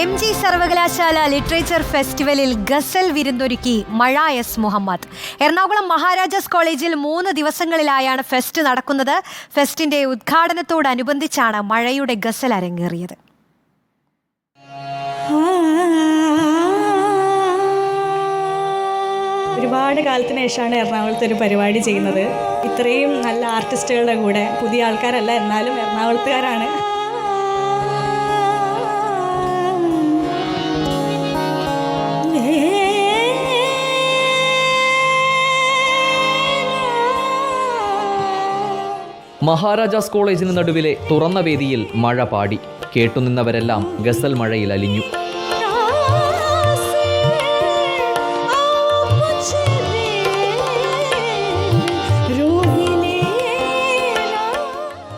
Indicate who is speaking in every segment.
Speaker 1: M G സർവകലാശാല literature ഫെസ്റ്റിവലിൽ ഗസൽ വിരുന്നൊരുക്കി മഴ എസ് മുഹമ്മദ്. എറണാകുളം മഹാരാജാസ് കോളേജിൽ മൂന്ന് ദിവസങ്ങളിലായാണ് ഫെസ്റ്റ് നടക്കുന്നത്. ഫെസ്റ്റിന്റെ ഉദ്ഘാടനത്തോടനുബന്ധിച്ചാണ് മഴയുടെ ഗസൽ അരങ്ങേറിയത്.
Speaker 2: ഒരുപാട് കാലത്തിന് ശേഷമാണ് എറണാകുളത്ത് ഒരു പരിപാടി ചെയ്യുന്നത്. ഇത്രയും നല്ല ആർട്ടിസ്റ്റുകളുടെ കൂടെ പുതിയ ആൾക്കാരല്ല എന്നാലും എറണാകുളത്തുകാരാണ്.
Speaker 3: മഹാരാജാസ് കോളേജിന് നടുവിലെ തുറന്ന വേദിയിൽ മഴ പാടി. കേട്ടുനിന്നവരെല്ലാം ഗസൽ മഴയിൽ അലിഞ്ഞു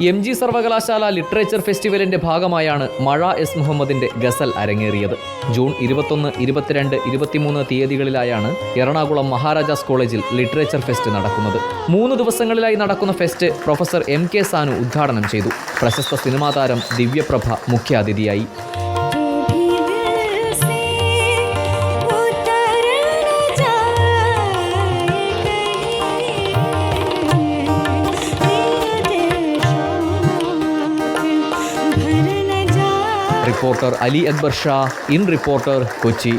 Speaker 3: എം ജി സർവകലാശാല ലിറ്ററേച്ചർ ഫെസ്റ്റിവലിന്റെ ഭാഗമായാണ് മഴ എസ് മുഹമ്മദിന്റെ ഗസൽ അരങ്ങേറിയത്. ജൂൺ ഇരുപത്തൊന്ന് ഇരുപത്തിരണ്ട് ഇരുപത്തിമൂന്ന് തീയതികളിലായാണ് എറണാകുളം മഹാരാജാസ് കോളേജിൽ ലിറ്ററേച്ചർ ഫെസ്റ്റ് നടക്കുന്നത്. മൂന്ന് ദിവസങ്ങളിലായി നടക്കുന്ന fest professor M K Sanu ഉദ്ഘാടനം ചെയ്തു. പ്രശസ്ത സിനിമാ താരം ദിവ്യപ്രഭ മുഖ്യാതിഥിയായി. reporter Ali Akbar Shah in reporter Kochi